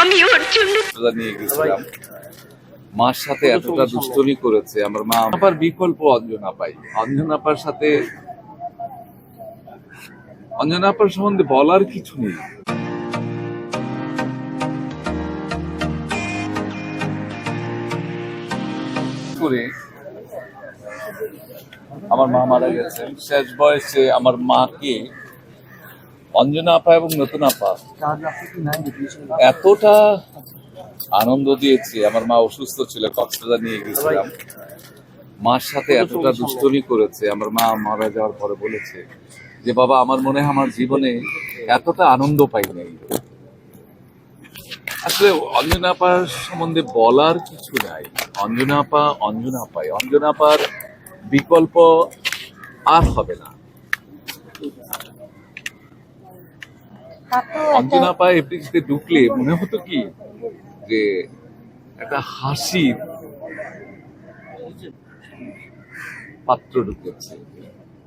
আমি ওর জন্য নিয়ে গেছিলাম। মার সাথে এতটা করেছে, আমার মা আবার বিকল্প অঞ্জনা পাই। অঞ্জনা আপার সাথে অঞ্জনা আপার সম্বন্ধে বলার কিছু নেই। করে আমার মা মারা গেছে। শেষ বয়সে আমার মাকে অঞ্জনা আপা এবং নতুন আপা। এতটা আনন্দ দিয়েছে, আমার মা অসুস্থ ছিল কক্সবাজার নিয়ে গেছিলাম। মার সাথে এতটা দুষ্টমি করেছে, আমার মা মারা যাওয়ার পরে বলেছে যে, বাবা, আমার মনে হয় আমার জীবনে এতটা আনন্দ পাই নাই। আসলে অঞ্জনা আপার সম্বন্ধে বলার কিছু নাই। অঞ্জনা আপা, অঞ্জনা আপাই। অঞ্জনা আপার বিকল্প আর হবে না তার তো অঞ্জনা আপা এফডিসিতে ঢুকলে মনে হতো কি যে একটা হাসির পাত্র ঢুকেছে।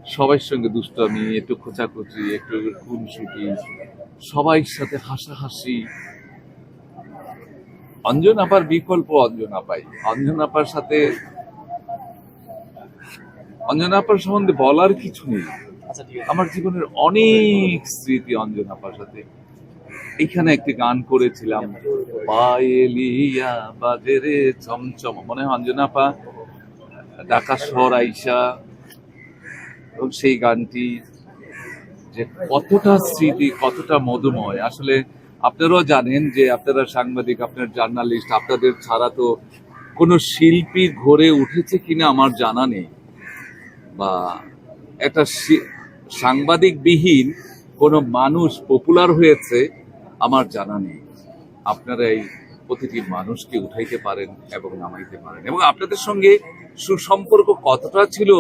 সবার সঙ্গে দুষ্টামি একটু খোঁচাখুচি একটু খুনসুটি সবাই সাথে হাসাহাসি। অঞ্জন আপার বিকল্প অঞ্জন আপাই। অঞ্জন আপার সাথে অঞ্জন আপার সম্বন্ধে বলার কিছু নেই। আমার জীবনের অনেক স্মৃতি অঞ্জন আপার সাথে। এখানে একটি গান করেছিলাম পায়েলিয়া বাজেরে চমচম মনে হয় অঞ্জনা আপা? ঢাকা শহর আইসা। এবং সেই গানটি যে কতটা স্মৃতি, কতটা মধুময়। আসলে আপনারাও জানেন যে আপনারা সাংবাদিক, আপনার জার্নালিস্ট, আপনাদের ছাড়া তো কোনো শিল্পী ঘরে উঠেছে কিনা আমার জানা নেই। বা একটা সাংবাদিকবিহীন কোনো মানুষ পপুলার হয়েছে আমার জানা নেই। আপনারা এই প্রতিটি মানুষকে উঠাইতে পারেন এবং নামাইতে পারেন। এবং আপনাদের সঙ্গে সুসম্পর্ক কতটা ছিল,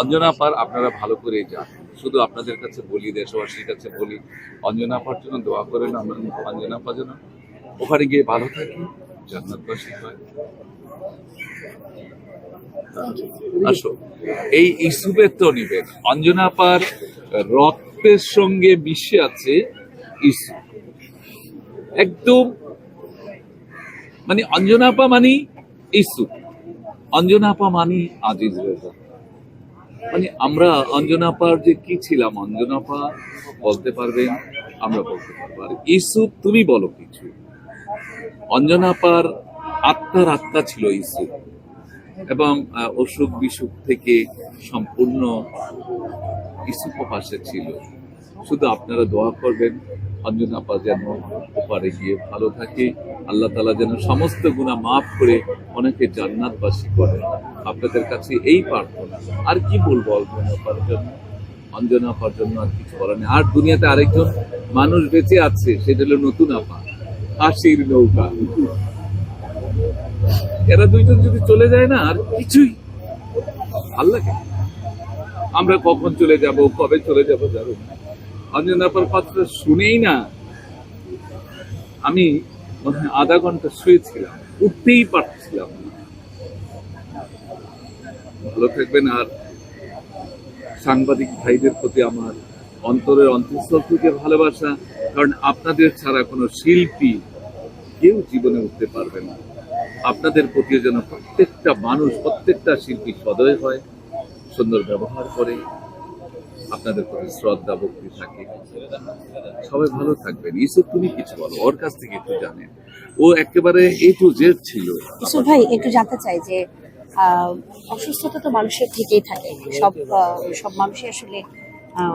অঞ্জনা পার আপনারা ভালো করে যান শুধু আপনাদের কাছে বলি, দেশবাসীর কাছে বলি, অঞ্জনা পার জন্য দোয়া করেন, আমরা অঞ্জনা পা যেন ওখানে গিয়ে ভালো থাকি, জান্নাতবাসী হয়। আসো। এই ইসুবের তো নিবেন অঞ্জনা রক্তের সঙ্গে মিশে আছে ইসু একদম মানে অঞ্জনা আপা মানি ইসু অঞ্জনা আপা মানি আজিজ মানে আমরা অঞ্জনা আপার যে কি ছিলাম, অঞ্জনাপা বলতে পারবেন, আমরা বলতে পারব। আর ইসু তুমি বলো কিছু। অঞ্জনা আপার আত্মার আত্মা ছিল ইসু এবং অসুখ বিসুখ থেকে সম্পূর্ণ পাশে ছিল। শুধু আপনারা দোয়া করবেন, অঞ্জনা আপা যেন ওপারে গিয়ে ভালো থাকে। আল্লাহ তালা যেন সমস্ত গুণা মাফ করে অনেকে জান্নাতবাসী করে। আপনাদের কাছে এই প্রার্থনা। আর কি বলব অঞ্জনা আপার জন্য? অঞ্জনা আপার জন্য আর কিছু করার নেই। আর দুনিয়াতে আরেকজন মানুষ বেঁচে আছে, সেটা হলো নতুন আপা। হাসির নৌকা। এরা দুইজন যদি চলে যায় না, আর কিছুই ভালো লাগে আমরা কখন চলে যাব, কবে চলে যাব, জানো? অঞ্জনাপার পাত্র শুনেই না। আমি আধা ঘণ্টা শুয়েছিলাম, উঠতেই পারছিলাম ভালো থাকবেন, আর সাংবাদিক ভাইদের প্রতি আমার অন্তরের অন্তঃস্থল থেকে ভালোবাসা, কারণ আপনাদের ছাড়া কোনো শিল্পী কেউ জীবনে উঠতে পারবে না। আপনাদের প্রতি যেন প্রত্যেকটা মানুষ, প্রত্যেকটা শিল্পী সদয় হয়, সুন্দর ব্যবহার করে, আপনাদের প্রতি শ্রদ্ধা, ভক্তি থাকে। সবাই ভালো থাকবেন। ইসুফ তুমি কিছু বলো, ওর কাছ থেকে একটু জানেন। ও একেবারে এ টু জেড ছিল। ভাই, একটু জানতে চাই যে অসুস্থতা তো মানুষের থেকেই থাকে। সব সব মানুষই আসলে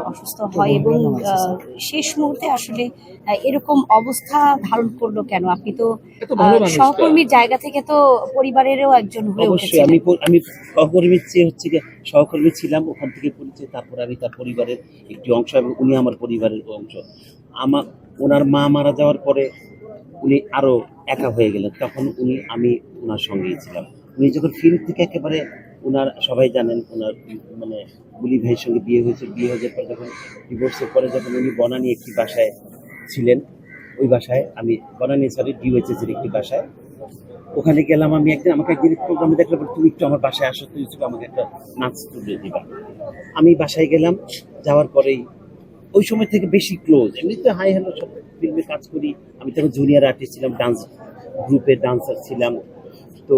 অসুস্থ হয় এবং আহ, শেষ মুহূর্তে আসলে এরকম অবস্থা ধারণ করল কেন? আপনি তো। সহকর্মীর জায়গা থেকে তো পরিবারেরও একজন হয়ে অবশ্যই উঠেছিলেন। আমি আমি সহকর্মীর চেয়ে হচ্ছে গিয়ে সহকর্মী ছিলাম ওখান থেকে পরিচয় তারপর আমি তার পরিবারের একটি অংশ এবং উনি আমার পরিবারের অংশ। আমার ওনার মা মারা যাওয়ার পরে উনি আরও একা হয়ে গেলেন তখন উনি আমি ওনার সঙ্গেই ছিলাম। উনি যখন ফিল্ম থেকে একেবারে ওনার সবাই জানেন ওনার মানে গুলি ভাইয়ের সঙ্গে বিয়ে হয়েছে বিয়ে হয়ে যাওয়ার পর যখন ডিভোর্সের পরে যখন উনি বনানী একটি বাসায় ছিলেন ওই বাসায় আমি বনানি সরি ডিওএইচএস এর একটি বাসায়। ওখানে গেলাম আমি একদিন আমাকে একদিন প্রোগ্রামে দেখলে বলে, তুমি একটু আমার বাসায় আসো তুই একটু আমাকে একটা নাচ তুলে দিবা। আমি বাসায় গেলাম যাওয়ার পরেই ওই সময় থেকে বেশি ক্লোজ এমনিতে হাই হ্যালো সব ফিল্মে কাজ করি। আমি তখন জুনিয়র আর্টিস্ট ছিলাম ডান্স গ্রুপের ডান্সার ছিলাম। তো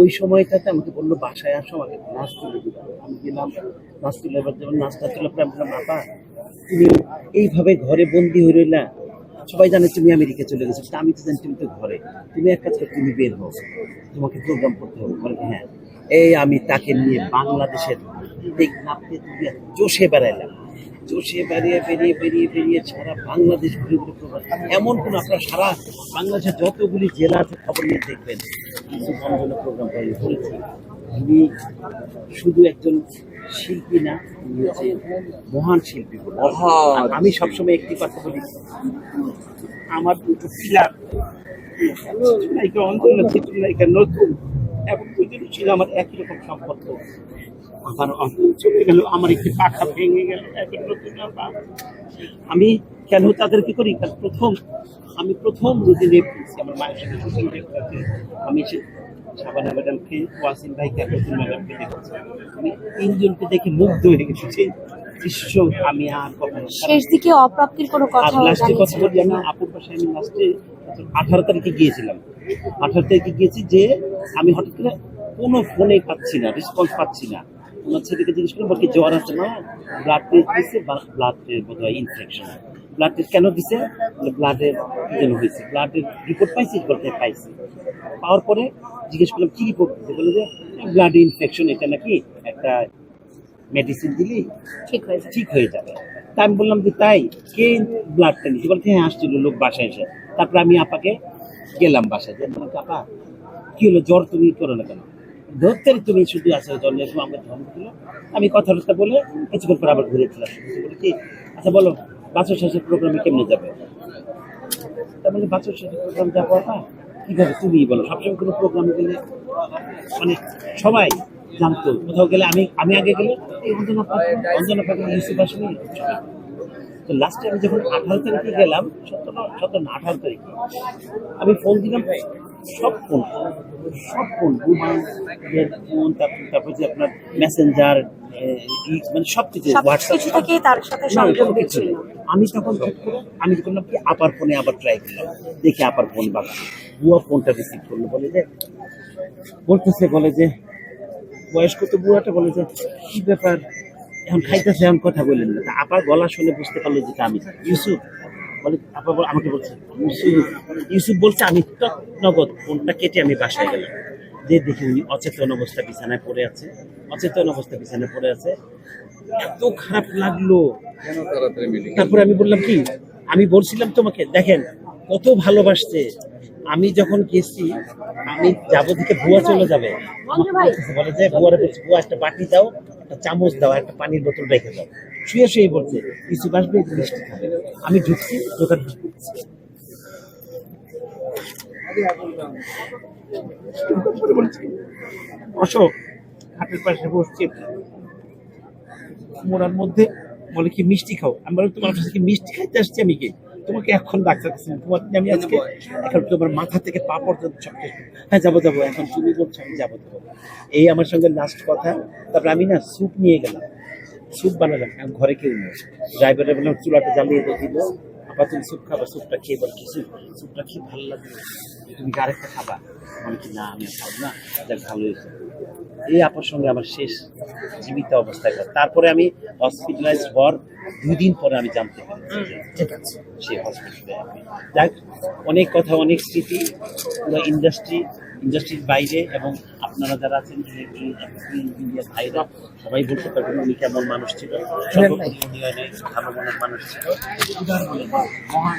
ওই সময়টাতে আমাকে বলল, বাসায় আসো, আমাকে নাচ তুলে দিলাম আমি গেলাম নাচ তুলে যখন নাচটা তুলে পরে বললাম আপা তুমি এইভাবে ঘরে বন্দি হয়ে রইলা। সবাই জানে তুমি আমেরিকা চলে গেছো কিন্তু আমি তো জানি তুমি তো ঘরে। তুমি এক কাজ করো, তুমি বের হও। তোমাকে প্রোগ্রাম করতে হবে। বলে হ্যাঁ। এই আমি তাকে নিয়ে বাংলাদেশের দিক নাপতে তুলে চষে বেড়াইলাম চষে বেরিয়ে বেরিয়ে বেরিয়ে বেরিয়ে সারা বাংলাদেশ ঘুরে ঘুরে প্রোগ্রাম এমন কোন আপনার সারা বাংলাদেশের যতগুলি জেলা আছে খবর নিয়ে দেখবেন। কিছু প্রোগ্রাম তৈরি করেছি উনি শুধু একজন শিল্পী না হচ্ছে মহান শিল্পী আমি সবসময় একটি কথা বলি আমার দুটো পিলার চিত্রনায়িকা অঞ্জনা চিত্রনায়িকা নতুন এবং দুজন ছিল আমার একই রকম সম্পর্ক। আমার চলে গেল আমার একটি পাখা ভেঙে গেল আবার। আমি কেন তাদের কি করি? কারণ প্রথম আমি প্রথম যদি দেখছি আমার মায়ের সাথে শুটিং দেখতে আমি সে শাবানা ম্যাডামকে ওয়াসিম ভাইকে নতুন ম্যাডামকে দেখেছি। আমি তিনজনকে দেখে মুগ্ধ হয়ে গেছি সেই দৃশ্য আমি আর কখনো শেষ দিকে অপ্রাপ্তির কোনো কথা লাস্টে কথা বলি আমি আপুর পাশে আমি লাস্টে আঠারো তারিখে গিয়েছিলাম। আঠারো তারিখে গিয়েছি যে আমি হঠাৎ করে কোনো ফোনে পাচ্ছি না রেসপন্স পাচ্ছি না। ওনার ছেলেকে জিজ্ঞেস করলাম ওর কি জ্বর আছে না? ব্লাড টেস্ট দিচ্ছে ব্লাড বোধ হয় ইনফেকশন ব্লাড টেস্ট কেন দিছে? ব্লাডের যেন হয়েছে। ব্লাডের রিপোর্ট পাইছি বলতে পাইছি। পাওয়ার পরে জিজ্ঞেস করলাম কি রিপোর্ট দিচ্ছে বলে যে ব্লাড ইনফেকশন এটা নাকি একটা মেডিসিন দিলি ঠিক হয়ে ঠিক হয়ে যাবে। তা আমি বললাম যে তাই কে ব্লাডটা নিচ্ছে বলতে হ্যাঁ আসছিল লোক বাসায় এসে। তারপর আমি আপাকে গেলাম বাসায়। যে বললাম, আপা কি হলো? জ্বর তুমি করো না কেন? ধরতে তুমি শুধু আসো জ্বর নিয়ে এসো, আমাকে ধমক দিল। আমি কথা টথা বলে কিছুক্ষণ পর আবার ঘুরে চলে বলে কি আচ্ছা বলো বাচ্চা শেষের প্রোগ্রামে কেমনে যাবে? তার মানে বাচ্চা শেষের প্রোগ্রাম যাব আপা কীভাবে তুমি বলো? সবসময় কোনো প্রোগ্রামে গেলে মানে সবাই জানতো। কোথাও গেলে আমি আমি আগে গেলে এই অঞ্জনা অঞ্জনা পাখি ইউসুফ আসলে তো লাস্টে আমি যখন আঠারো তারিখে গেলাম সতেরো সতেরো না আঠারো তারিখে আমি ফোন দিলাম সব ফোন সব ফোন ফোন তারপর যে আপনার মেসেঞ্জার মানে সব কিছু হোয়াটসঅ্যাপ তার সাথে ছিল আমি তখন আমি করলাম কি আপার ফোনে আবার ট্রাই করলাম দেখি আপার ফোন বাবা বুয়া ফোনটা রিসিভ করল বলে যে বলতেছে বলে যে বয়স্ক তো বুয়াটা বলে যে কি ব্যাপার? এখন খাইতেছে এখন কথা বললেন না। আপার গলা শুনে বুঝতে পারল যে আমি ইউসুফ বলে আপা আমাকে বলছে ইউসুফ বলছে আমি টক নগদ ফোনটা কেটে আমি বাসায় গেলাম? যে দেখি উনি অচেতন অবস্থা বিছানায় পড়ে আছে অচেতন অবস্থা বিছানায় পড়ে আছে। এত খারাপ লাগল। তারপরে আমি বললাম কি? আমি বলছিলাম তোমাকে দেখেন কত ভালোবাসতে আমি যখন গেছি আমি যাব দিকে বুয়া চলে যাবে। বলে যে বুয়ারে বলছে বুয়া একটা বাটি দাও একটা চামচ দাও একটা পানির বোতল রেখে দাও। শুয়ে শুয়ে বলছে কিছু বাসবে মিষ্টি খাবে। আমি ঢুকছি দোকান অশোক হাটের পাশে বসছে। মোড়ার মধ্যে বলে কি মিষ্টি খাও? আমি বললাম তোমার কাছে কি মিষ্টি খাইতে আসছি আমি কি? তোমাকে এখন ডাক্তার কাছে তোমার আমি আজকে এখন তোমার মাথা থেকে পা পর্যন্ত সব হ্যাঁ যাব যাব এখন তুমি বলছো আমি যাব যাব। এই আমার সঙ্গে লাস্ট কথা। তারপরে আমি না স্যুপ নিয়ে গেলাম। স্যুপ বানালাম এখন ঘরে কেউ নেই। ড্রাইভারে বললাম চুলাটা জ্বালিয়ে দিয়ে দিল আবার তুমি স্যুপ খাব স্যুপটা খেয়ে বল কি স্যুপ স্যুপটা খেয়ে ভালো লাগল তুমি কি আরেকটা খাবা? আমি কি না আমি খাব না যাক ভালো হয়েছে। এই আপুর সঙ্গে আমার শেষ জীবিত অবস্থায়। তারপরে আমি হসপিটালাইজ হওয়ার দুই দিন পরে আমি জানতে পেরেছি আছে। সেই হসপিটালে যাক অনেক কথা অনেক স্মৃতি পুরো ইন্ডাস্ট্রি ইন্ডাস্ট্রির বাইরে এবং আপনারা যারা আছেন ইন্ডিয়া ভাইরা সবাই বলতে পারবেন উনি কেমন মানুষ ছিল। সর্বোপরি উনি অনেক ভালো মনের মানুষ ছিল। মহান।